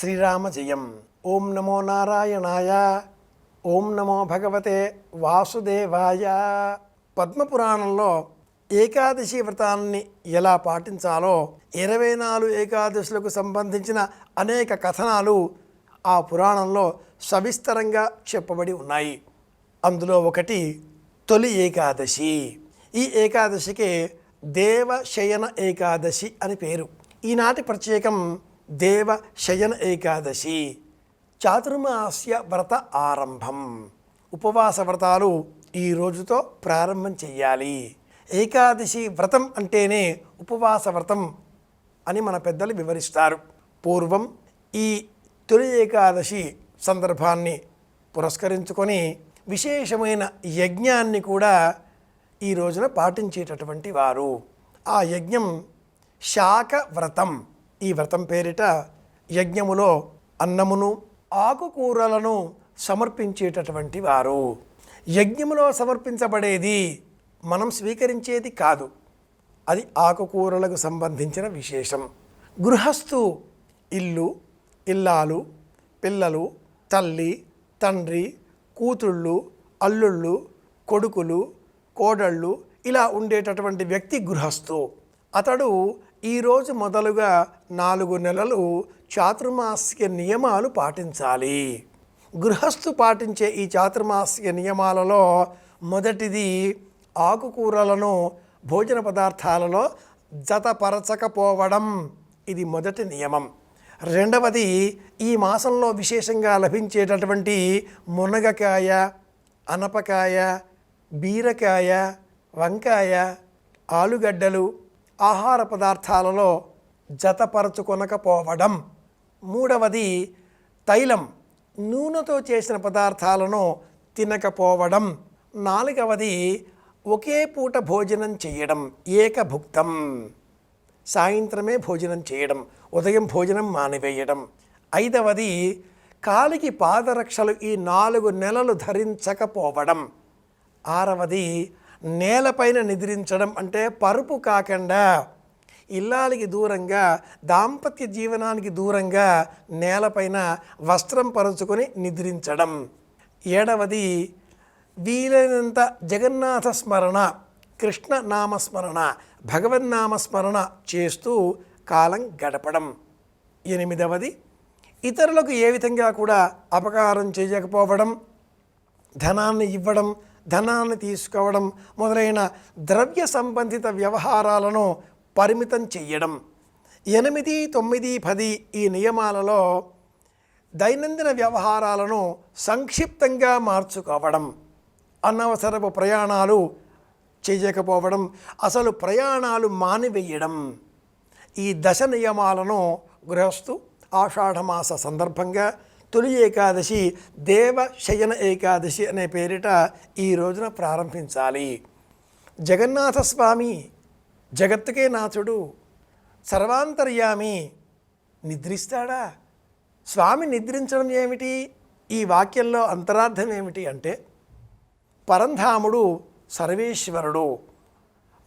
శ్రీరామ జయం ఓం నమో నారాయణాయ. ఓం నమో భగవతే వాసుదేవాయ. పద్మపురాణంలో ఏకాదశి వ్రతాన్ని ఎలా పాటించాలో ఇరవై నాలుగు ఏకాదశులకు సంబంధించిన అనేక కథనాలు ఆ పురాణంలో సవిస్తరంగా చెప్పబడి ఉన్నాయి. అందులో ఒకటి తొలి ఏకాదశి. ఈ ఏకాదశికి దేవశయన ఏకాదశి అని పేరు. ఈనాటి ప్రత్యేకం దేవ శయన ఏకాదశి చాతుర్మాస్య వ్రత ఆరంభం. ఉపవాస వ్రతాలు ఈ రోజుతో ప్రారంభం చేయాలి ఏకాదశి వ్రతం అంటేనే ఉపవాస వ్రతం అని మన పెద్దలు వివరిస్తారు. పూర్వం ఈ తొలి ఏకాదశి సందర్భాన్ని పురస్కరించుకొని విశేషమైన యజ్ఞాన్ని కూడా ఈ రోజున పాటించేటటువంటి వారు. ఆ యజ్ఞం శాఖ వ్రతం ఈ వ్రతం పేరిట యజ్ఞములో అన్నమును ఆకుకూరలను సమర్పించేటటువంటి వారు. యజ్ఞములో సమర్పించబడేది మనం స్వీకరించేది కాదు. అది ఆకుకూరలకు సంబంధించిన విశేషం. గృహస్థు ఇల్లు ఇల్లాలు పిల్లలు తల్లి తండ్రి కూతుళ్ళు అల్లుళ్ళు కొడుకులు కోడళ్ళు ఇలా ఉండేటటువంటి వ్యక్తి గృహస్థు. అతడు ఈరోజు మొదలుగా నాలుగు నెలలు చాతుర్మాసిక నియమాలు పాటించాలి. గృహస్థు పాటించే ఈ చాతుర్మాసిక నియమాలలో మొదటిది ఆకుకూరలను భోజన పదార్థాలలో జతపరచకపోవడం. ఇది మొదటి నియమం. రెండవది ఈ మాసంలో విశేషంగా లభించేటటువంటి మునగకాయ అనపకాయ బీరకాయ వంకాయ ఆలుగడ్డలు ఆహార పదార్థాలలో జతపరచుకొనకపోవడం. మూడవది తైలం నూనెతో చేసిన పదార్థాలను తినకపోవడం. నాలుగవది ఒకే పూట భోజనం చేయడం ఏకభుక్తం. సాయంత్రమే భోజనం చేయడం ఉదయం భోజనం మానివేయడం. ఐదవది కాలికి పాదరక్షలు ఈ నాలుగు నెలలు ధరించకపోవడం. ఆరవది నేలపైన నిద్రించడం అంటే పరుపు కాకుండా ఇల్లాలకి దూరంగా దాంపత్య జీవనానికి దూరంగా నేలపైన వస్త్రం పరుచుకొని నిద్రించడం. ఏడవది వీలైనంత జగన్నాథ స్మరణ కృష్ణ నామస్మరణ భగవన్నామస్మరణ చేస్తూ కాలం గడపడం. ఎనిమిదవది ఇతరులకు ఏ విధంగా కూడా అపకారం చేయకపోవడం ధనాన్ని ఇవ్వడం ధనాన్ని తీసుకోవడం మొదలైన ద్రవ్య సంబంధిత వ్యవహారాలను పరిమితం చెయ్యడం. ఎనిమిది తొమ్మిది పది ఈ నియమాలలో దైనందిన వ్యవహారాలను సంక్షిప్తంగా మార్చుకోవడం. అనవసరపు ప్రయాణాలు చేయకపోవడం అసలు ప్రయాణాలు మానివేయడం. ఈ దశ నియమాలను గృహస్థు ఆషాఢమాస సందర్భంగా తొలి ఏకాదశి దేవ శయన ఏకాదశి అనే పేరిట ఈ రోజున ప్రారంభించాలి. జగన్నాథస్వామి జగత్తుకే నాథుడు సర్వాంతర్యామి నిద్రిస్తాడా? స్వామి నిద్రించడం ఏమిటి? ఈ వాక్యంలో అంతరార్థం ఏమిటి అంటే పరంధాముడు సర్వేశ్వరుడు.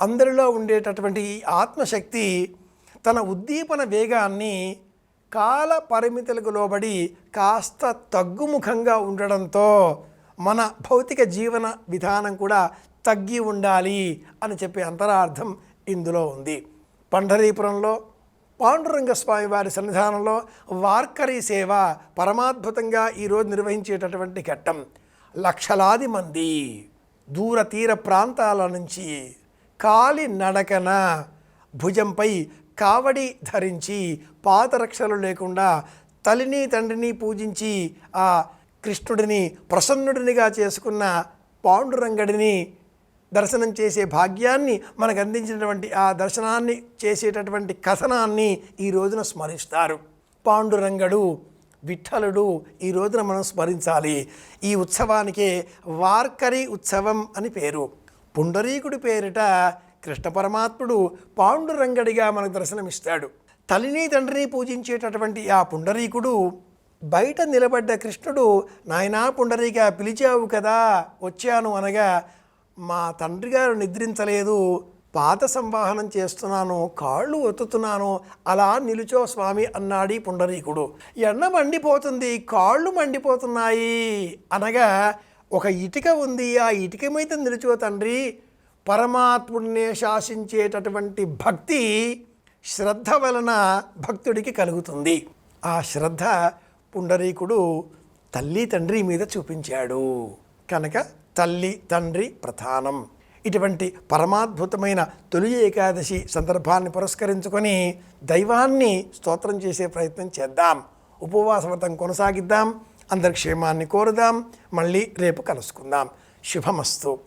అందరిలో ఉండేటటువంటి ఈ ఆత్మశక్తి తన ఉద్దీపన వేగాన్ని కాల పరిమితులకు లోబడి కాస్త తగ్గుముఖంగా ఉండడంతో మన భౌతిక జీవన విధానం కూడా తగ్గి ఉండాలి అని చెప్పే అంతరార్థం ఇందులో ఉంది. పండరీపురంలో పాండురంగ స్వామి వారి సన్నిధానంలో వార్కరీ సేవ పరమాద్భుతంగా ఈరోజు నిర్వహించేటటువంటి ఘట్టం. లక్షలాది మంది దూర తీర ప్రాంతాల నుంచి కాలి నడకన భుజంపై కావడి ధరించి పాదరక్షలు లేకుండా తల్లిని తండ్రిని పూజించి ఆ కృష్ణుడిని ప్రసన్నుడినిగా చేసుకున్న పాండురంగడిని దర్శనం చేసే భాగ్యాన్ని మనకు అందించినటువంటి ఆ దర్శనాన్ని చేసేటటువంటి కథనాన్ని ఈ రోజున స్మరిస్తారు. పాండురంగడు విఠలుడు ఈ రోజున మనం స్మరించాలి. ఈ ఉత్సవానికే వార్కరి ఉత్సవం అని పేరు. పుండరీకుడి పేరిట కృష్ణ పరమాత్ముడు పాండురంగడిగా మనకు దర్శనమిస్తాడు. తల్లిని తండ్రిని పూజించేటటువంటి ఆ పుండరీకుడు బయట నిలబడ్డ కృష్ణుడు నాయనా పుండరీక పిలిచావు కదా వచ్చాను అనగా మా తండ్రి గారు నిద్రించలేదు పాత సంవాహనం చేస్తున్నాను కాళ్ళు ఒత్తుతున్నాను అలా నిలుచో స్వామి అన్నాడు పుండరీకుడు. ఎండ మండిపోతుంది కాళ్ళు మండిపోతున్నాయి అనగా ఒక ఇటుక ఉంది ఆ ఇటుక మీద నిలుచో తండ్రి పరమాత్ముడినే శాసించేటటువంటి భక్తి శ్రద్ధ వలన భక్తుడికి కలుగుతుంది. ఆ శ్రద్ధ పుండరీకుడు తల్లి తండ్రి మీద చూపించాడు. కనుక తల్లి తండ్రి ప్రధానం. ఇటువంటి పరమాద్భుతమైన తొలి ఏకాదశి సందర్భాన్ని పురస్కరించుకొని దైవాన్ని స్తోత్రం చేసే ప్రయత్నం చేద్దాం. ఉపవాస వ్రతం కొనసాగిద్దాం. అందరి క్షేమాన్ని కోరుదాం. మళ్ళీ రేపు కలుసుకుందాం. శుభమస్తు.